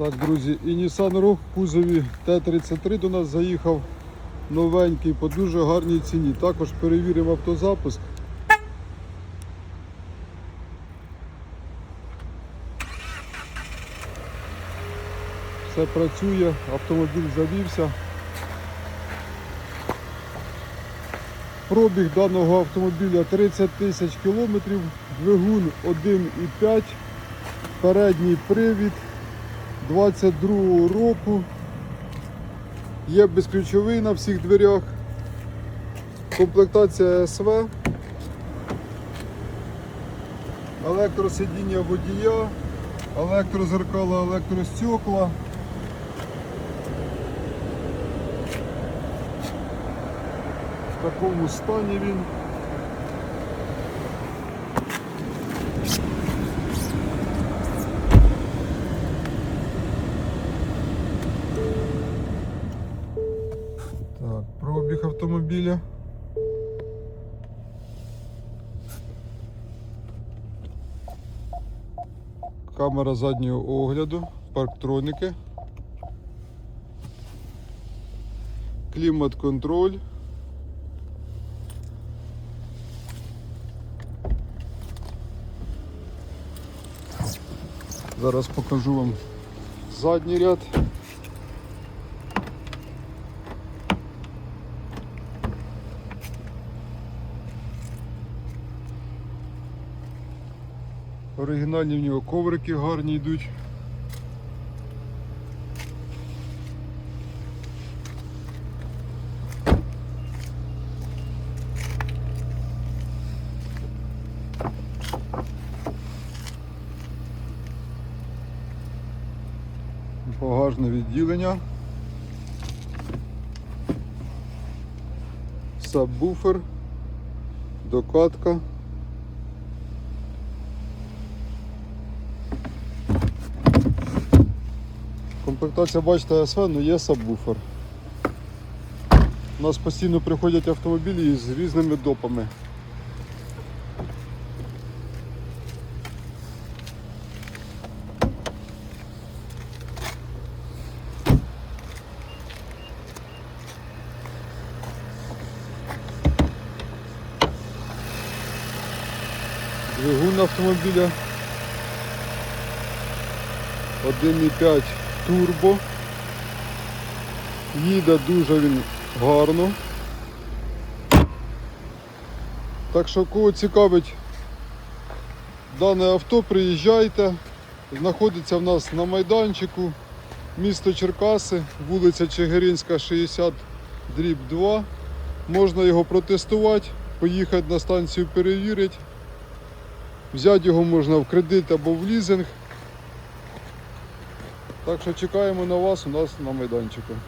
Так, друзі, і Nissan Rogue в кузові Т-33 до нас заїхав новенький по дуже гарній ціні. Також перевіримо автозапуск. Все працює, автомобіль завівся. Пробіг даного автомобіля 30 тисяч кілометрів, двигун 1,5, передній привід 22 року. Є безключовий на всіх дверях. Комплектація СВ. Електросидіння водія, електрозеркала, електростекла. В такому стані він. Так, пробіг автомобіля. Камера заднього огляду, парктроники, клімат-контроль. Зараз покажу вам задній ряд. Оригінальні в нього коврики гарні йдуть. Багажне відділення. Сабвуфер, докатка. Комплектація, бачите, СВ, але є сабвуфер. У нас постійно приходять автомобілі з різними допами. Двигун автомобіля 1,5 турбо. Їде дуже він гарно. Так що кого цікавить дане авто, приїжджайте. Знаходиться в нас на майданчику, місто Черкаси, вулиця Чигиринська, 60, дріб 2. Можна його протестувати, поїхати на станцію перевірити. Взяти його можна в кредит або в лізинг. Так що чекаємо на вас у нас на майданчику.